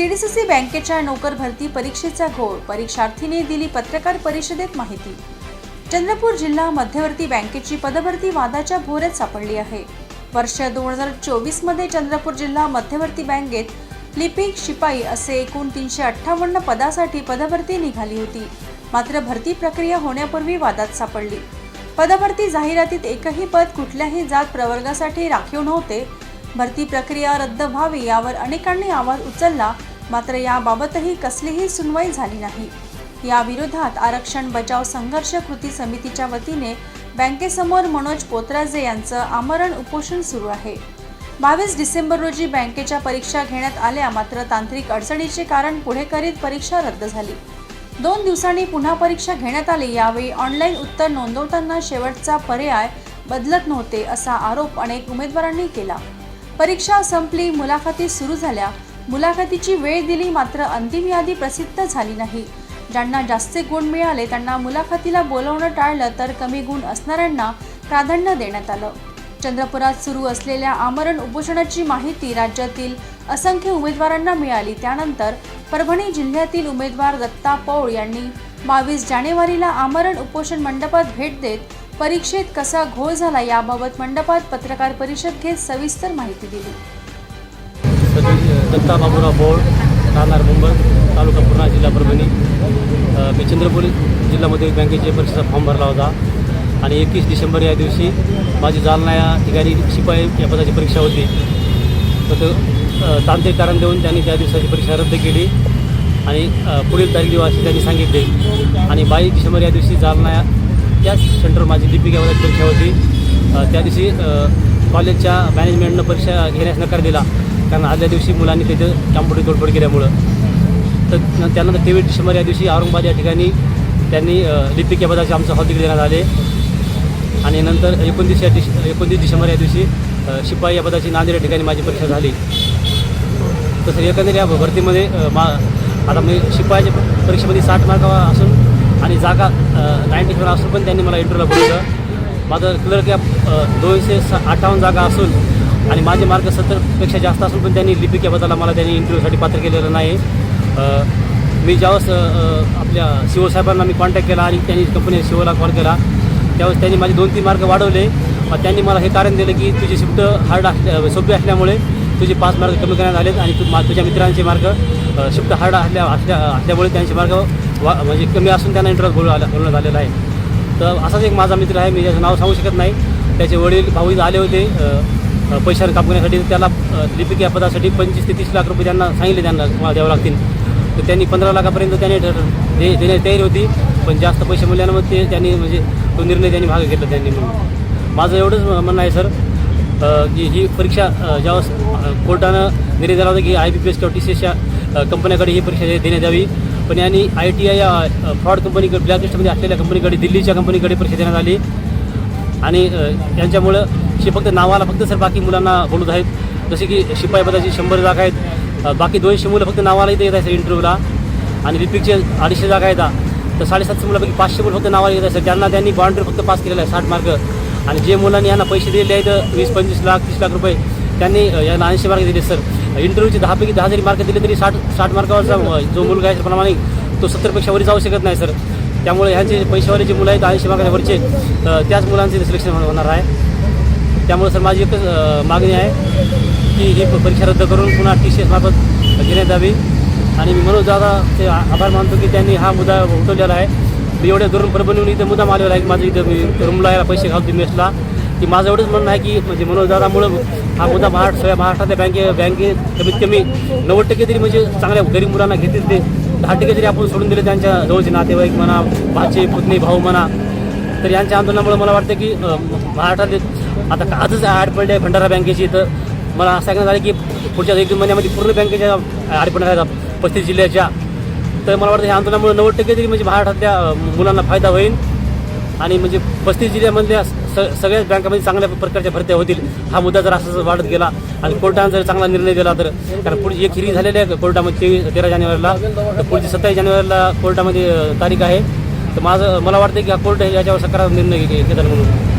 CDCC बँकेच्या नोकर भरती परीक्षेचा घोळ. परीक्षार्थीने दिली पत्रकार परिषदेत माहिती. चंद्रपूर जिल्हा मध्यवर्ती बँकेची पदभरती वादाच्या भोऱ्यात सापडली आहे. वर्ष दोन हजार चोवीसमध्ये चंद्रपूर जिल्हा मध्यवर्ती बँकेत लिपिक शिपाई असे एकूण तीनशे अठ्ठावन्न पदासाठी पदभरती निघाली होती. मात्र भरती प्रक्रिया होण्यापूर्वी वादात सापडली. पदभरती जाहिरातीत एकही पद कुठल्याही जात प्रवर्गासाठी राखीव नव्हते. भरती प्रक्रिया रद्द व्हावी यावर अनेकांनी आवाज उचलला मात्र याबाबतही कसलीही सुनवाई झाली नाही. या विरोधात आरक्षण बचाव संघर्ष कृती समितीच्या वतीने बँकेसमोर मनोज पोतराजे यांचं आमरण उपोषण सुरू आहे. बावीस डिसेंबर रोजी बँकेच्या परीक्षा घेण्यात आल्या मात्र तांत्रिक अडचणीचे कारण पुढे करीत परीक्षा रद्द झाली. दोन दिवसांनी पुन्हा परीक्षा घेण्यात आली यावेळी ऑनलाईन उत्तर नोंदवताना शेवटचा पर्याय बदलत नव्हते असा आरोप अनेक उमेदवारांनी केला. परीक्षा संपली मुलाखती सुरू झाल्या मुलाखतीची वेळ दिली मात्र अंतिम यादी प्रसिद्ध झाली नाही. ज्यांना जास्त गुण मिळाले त्यांना मुलाखतीला बोलवणं टाळलं तर कमी गुण असणाऱ्यांना प्राधान्य देण्यात आलं. चंद्रपुरात सुरू असलेल्या आमरण उपोषणाची माहिती राज्यातील असंख्य उमेदवारांना मिळाली. त्यानंतर परभणी जिल्ह्यातील उमेदवार दत्ता पौळ यांनी बावीस जानेवारीला आमरण उपोषण मंडपात भेट देत परीक्षेत कसा घोळ झाला याबाबत मंडपात पत्रकार परिषद घेत सविस्तर माहिती दिली. दत्ता बाबूराव बोळ राहणार मुंबई तालुका पूर्णा जिल्हा परभणी. मी चंद्रपूर जिल्ह्यामध्ये बँकेचे परीक्षेचा फॉर्म भरला होता. आणि एकवीस डिसेंबर या दिवशी माझी जालना या ठिकाणी शिपाई या पदाची परीक्षा होती. तर तांत्रिक कारण देऊन त्यांनी त्या दिवसाची परीक्षा रद्द केली आणि पुढील तारीख देऊ त्यांनी सांगितले. आणि बावीस डिसेंबर या दिवशी जालना या त्याच सेंटर माझी दीपिका परीक्षा होती. त्या दिवशी कॉलेजच्या मॅनेजमेंटनं परीक्षा घेण्यास नकार दिला. कारण आदल्या दिवशी मुलांनी तिथं कॅम्प्युटर तोडफोड केल्यामुळं. तर त्यानंतर तेवीस डिसेंबर या दिवशी औरंगाबाद या ठिकाणी त्यांनी लिपिक या पदाचे आमचं हॉल देण्यात आले. आणि नंतर एकोणतीस या डिश एकोणतीस डिसेंबर या दिवशी शिपाई या पदाची नांदेड या ठिकाणी माझी परीक्षा झाली. तसं एकंदरीत या भरतीमध्ये मा आता मी शिपायाच्या परीक्षेमध्ये साठ मार्क असून आणि जागा नाईन्टी फोर असून पण त्यांनी मला इंटरव्ह्यूला बोलवलं. माझं क्लर्क या दोनशे स अठ्ठावन्न जागा असून आणि माझे मार्क सत्तरपेक्षा जास्त असून पण त्यांनी लिपिक या मला त्यांनी इंटरव्ह्यूसाठी पात्र केलेलं नाही. मी ज्यावेळेस आपल्या सी ओ साहेबांना मी कॉन्टॅक्ट केला आणि त्यांनी कंपनी सी ओला कॉल केला त्यावेळेस त्यांनी माझे दोन तीन मार्क वाढवले. त्यांनी मला हे कारण दिलं की तुझी शिफ्ट हार्ड असल्या सोपी असल्यामुळे तुझे पाच मार्क कमी करण्यात आलेत आणि तू मा तुझ्या मित्रांचे मार्क शिफ्ट हार्ड असल्या असल्या असल्यामुळे त्यांचे मार्क वा म्हणजे कमी असून त्यांना इंटरेस्ट बोलू आला बोलण्यात आलेला आहे. तर असाच एक माझा मित्र आहे मी त्याचं नाव सांगू शकत नाही. त्याचे वडील भाऊ आले होते. पैशाने कापण्यासाठी त्याला लिपिक या पदासाठी पंचवीस ते तीस लाख रुपये त्यांना सांगितले त्यांना द्यावं लागतील. तर त्यांनी पंधरा लाखापर्यंत त्याने देण्याची तयारी होती पण जास्त पैसे मिळाल्यानं मग ते त्यांनी म्हणजे तो निर्णय त्यांनी भाग घेतला त्यांनी म्हणून. माझं एवढंच म्हणणं आहे सर की ही परीक्षा ज्यावेळेस कोर्टानं निर्णय दिला होता की आय बी पी एस किंवा टी सी एसच्या कंपन्याकडे ही परीक्षा देण्यात यावी पण यांनी आय टी आय या फ्रॉड कंपनीकडे ब्लॅकलिस्टमध्ये असलेल्या कंपनीकडे दिल्लीच्या कंपनीकडे परीक्षा देण्यात आली. आणि यांच्यामुळं शे फक्त नावाला फक्त सर बाकी मुलांना बोलत आहेत. जसे की शिपाई पदाची शंभर जागा आहेत. बाकी दोनशे मुलं फक्त नावाला इथे येत आहेत सर इंटरव्ह्यूला आणि रिपिकचे अडीचशे जागा आहेत. तर साडेसातशे मुलापैकी पाचशे मुलं फक्त नावाला येत आहेत सर. त्यांना त्यांनी बाउंड्री फक्त पास केलेला आहे साठ मार्क आणि जे मुलांनी यांना पैसे दिलेले आहेत वीस पंचवीस लाख तीस लाख रुपये त्यांनी यांना ऐंशी मार्क दिले सर. इंटरव्ह्यूचे दहापैकी दहा जरी मार्क दिले तरी साठ साठ मार्कावरचा जो मुलगा आहे प्रमाणे तो सत्तरपेक्षा वरी जाऊ शकत नाही सर. त्यामुळे ह्यांचे पैशावाले जे मुलं आहेत ऐंशी मार्कावरचे त्याच मुलांचे सिलेक्शन होणार आहे. त्यामुळे सर माझी एकच मागणी आहे की ही परीक्षा रद्द करून पुन्हा टी सी एसमार्फत घेण्यात यावी. आणि मी मनोज दादा ते आभार मानतो की त्यांनी हा मुद्दा उठवलेला आहे. मी एवढ्या दुरून परभणीहून इथं मुद्दा आलेला आहे की माझं इथं मी रूमला यायला पैसे घालतो मेसला. की माझं एवढंच म्हणणं आहे की म्हणजे मनोज दादामुळं हा मुद्दा महाराष्ट्र सगळ्या महाराष्ट्रातल्या बँके बँके कमीत कमी नव्वद टक्के तरी म्हणजे चांगल्या गरीब मुलांना घेतील ते. दहा टक्के तरी आपण सोडून दिले त्यांच्या जवळचे नातेवाईक म्हणा भाचे पुतणी भाऊ म्हणा. तर यांच्या आंदोलनामुळे मला वाटतं की महाराष्ट्रातले आता आजच ॲड पडली आहे भंडारा बँकेची तर मला असं सांगण्यात आलं की पुढच्या एक दोन महिन्यामध्ये पूर्ण बँकेच्या ॲड पडणार आहेत पस्तीस जिल्ह्याच्या. तर मला वाटतं या आंदोलनामुळे नव्वद टक्के तरी म्हणजे महाराष्ट्रातल्या मुलांना फायदा होईल. आणि म्हणजे पस्तीस जिल्ह्यामधल्या स सगळ्याच बँकामध्ये चांगल्या प्रकारच्या भरत्या होतील. हा मुद्दा जर असं वाढत गेला आणि कोर्टानं जर चांगला निर्णय दिला तर कारण पुढची एक हिरी झालेली आहे कोर्टामध्ये तेवीस तेरा जानेवारीला. तर पुढची सत्तावीस जानेवारीला कोर्टामध्ये तारीख आहे. तर माझं मला वाटतं की हा कोर्ट याच्यावर सकारात्मक निर्णय घेतला म्हणून.